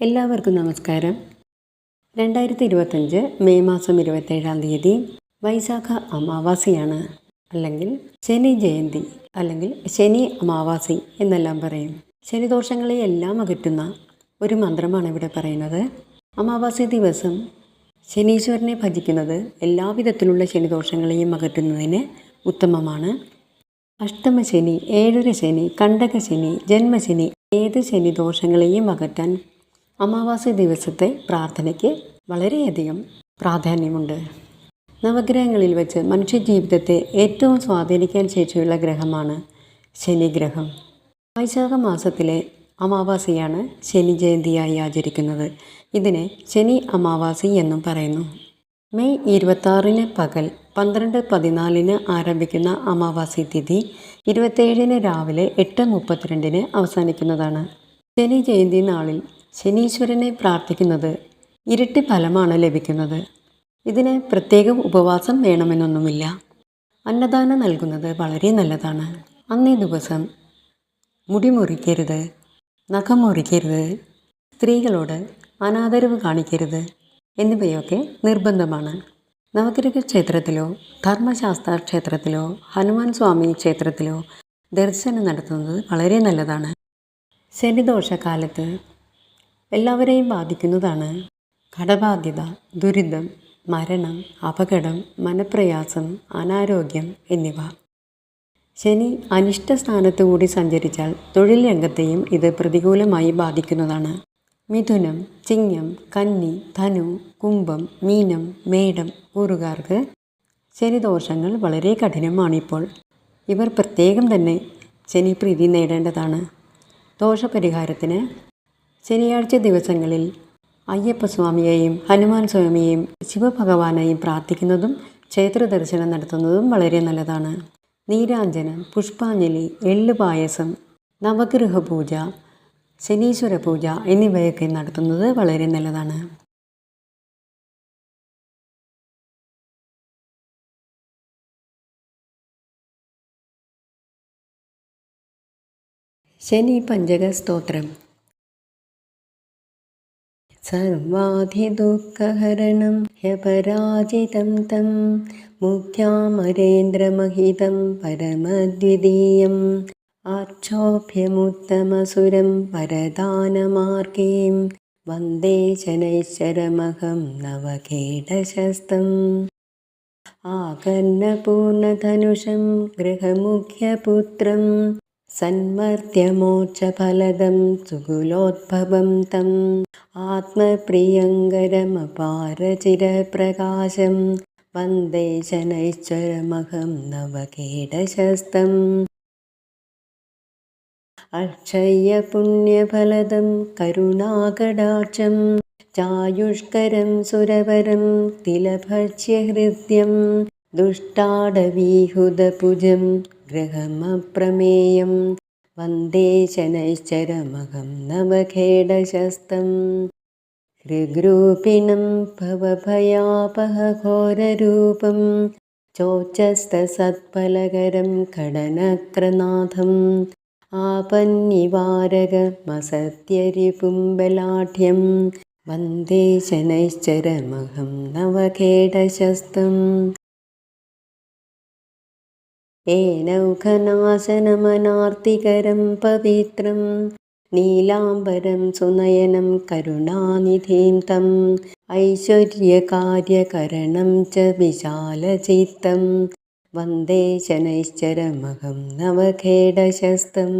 എല്ലാവർക്കും നമസ്കാരം. രണ്ടായിരത്തി ഇരുപത്തഞ്ച് മെയ് മാസം ഇരുപത്തേഴാം തീയതി വൈശാഖ അമാവാസിയാണ്. അല്ലെങ്കിൽ ശനി ജയന്തി അല്ലെങ്കിൽ ശനി അമാവാസി എന്നെല്ലാം പറയും. ശനിദോഷങ്ങളെ എല്ലാം അകറ്റുന്ന ഒരു മന്ത്രമാണ് ഇവിടെ പറയുന്നത്. അമാവാസി ദിവസം ശനീശ്വരനെ ഭജിക്കുന്നത് എല്ലാവിധത്തിലുള്ള ശനിദോഷങ്ങളെയും അകറ്റുന്നതിന് ഉത്തമമാണ്. അഷ്ടമശനി ഏഴര ശനി കണ്ടകശനി ജന്മശനി ഏത് ശനിദോഷങ്ങളെയും അകറ്റാൻ അമാവാസി ദിവസത്തെ പ്രാർത്ഥനയ്ക്ക് വളരെയധികം പ്രാധാന്യമുണ്ട്. നവഗ്രഹങ്ങളിൽ വെച്ച് മനുഷ്യജീവിതത്തെ ഏറ്റവും സ്വാധീനിക്കാൻ ശേഷിയുള്ള ഗ്രഹമാണ് ശനിഗ്രഹം. വൈശാഖ മാസത്തിലെ അമാവാസിയാണ് ശനി ജയന്തിയായി ആചരിക്കുന്നത്. ഇതിനെ ശനി അമാവാസി എന്നും പറയുന്നു. മെയ് ഇരുപത്താറിന് പകൽ പന്ത്രണ്ട് പതിനാലിന് ആരംഭിക്കുന്ന അമാവാസി തിഥി ഇരുപത്തേഴിന് രാവിലെ എട്ട് മുപ്പത്തിരണ്ടിന് അവസാനിക്കുന്നതാണ്. ശനി ജയന്തി നാളിൽ ശനീശ്വരനെ പ്രാർത്ഥിക്കുന്നത് ഇരട്ടി ഫലമാണ് ലഭിക്കുന്നത്. ഇതിന് പ്രത്യേക ഉപവാസം വേണമെന്നൊന്നുമില്ല. അന്നദാനം നൽകുന്നത് വളരെ നല്ലതാണ്. അന്നേ ദിവസം മുടി മുറിക്കരുത് നഖം മുറിക്കരുത് സ്ത്രീകളോട് അനാദരവ് കാണിക്കരുത് എന്നിവയൊക്കെ നിർബന്ധമാണ്. നവഗ്രഹ ക്ഷേത്രത്തിലോ ധർമ്മശാസ്ത്ര ക്ഷേത്രത്തിലോ ഹനുമാൻ സ്വാമി ക്ഷേത്രത്തിലോ ദർശനം നടത്തുന്നത് വളരെ നല്ലതാണ്. ശനിദോഷകാലത്ത് എല്ലാവരെയും ബാധിക്കുന്നതാണ്. കടബാധ്യത ദുരിതം മരണം അപകടം മനപ്രയാസം അനാരോഗ്യം എന്നിവ. ശനി അനിഷ്ട സ്ഥാനത്ത് കൂടി സഞ്ചരിച്ചാൽ തൊഴിൽ രംഗത്തെയും ഇത് പ്രതികൂലമായി ബാധിക്കുന്നതാണ്. മിഥുനം ചിങ്ങം കന്നി ധനു കുംഭം മീനം മേടം കൂറുകാർക്ക് ശനിദോഷങ്ങൾ വളരെ കഠിനമാണിപ്പോൾ. ഇവർ പ്രത്യേകം തന്നെ ശനിപ്രീതി നേടേണ്ടതാണ്. ദോഷപരിഹാരത്തിന് ശനിയാഴ്ച ദിവസങ്ങളിൽ അയ്യപ്പസ്വാമിയെയും ഹനുമാൻ സ്വാമിയെയും ശിവഭഗവാനെയും പ്രാർത്ഥിക്കുന്നതും ക്ഷേത്ര ദർശനം നടത്തുന്നതും വളരെ നല്ലതാണ്. നീരാഞ്ജനം പുഷ്പാഞ്ജലി എള്ളു പായസം നവഗ്രഹ പൂജ ശനീശ്വര പൂജ എന്നിവയൊക്കെ നടത്തുന്നത് വളരെ നല്ലതാണ്. ശനി പഞ്ചക സ്തോത്രം സർവാധിദുഃഖഹരണം ഹ്യപരാജിതം തം മുഖ്യാമരേന്ദ്രമഹിതം പരമദ്വിതീയം ആക്ഷോഭ്യമുത്തമസുരം പരദാനമാർഗീം വന്ദേ ശനൈശ്വരമഹം നവകേടശസ്തം ആകർണപൂർണധനുഷം ഗൃഹമുഖ്യപുത്രം सन्मर्त्यमोक्षफलदं सुकुलोद्भवं तम् आत्मप्रियङ्करमपारचिरप्रकाशं वन्दे शनैश्चरमहं नवकेटशस्तम् अक्षय्यपुण्यफलदं करुणाकडाक्षं चायुष्करं सुरवरं तिलभक्ष्यहृद्यं दुष्टाडवीहुदभुजं ഗ്രഹമപ്രമേയം. വന്ദേ ശനൈശ്ചരമകം നവഖേടശസ്തം ഹൃഗ്രൂപിണം ഭവഭയാപഹഘോരൂപം ചോച്ചസ്തസത്ഫലകരം കടനക്രനാഥം ആപന്നിവാരകമസത്യരിപുംബലാഠ്യം വന്ദേ ശനൈശ്ചരമഹം നവഖേടശസ്തം ഏനൗഘനാശനമനാർത്തികരം പവിത്രം നീലാംബരം സുനയനം കരുണാനിധിം തം ഐശ്വര്യകാര്യകരണം ച വിശാലചിത്തം വന്ദേ ശനൈശ്ചരമഹം നവഖേടശസ്തം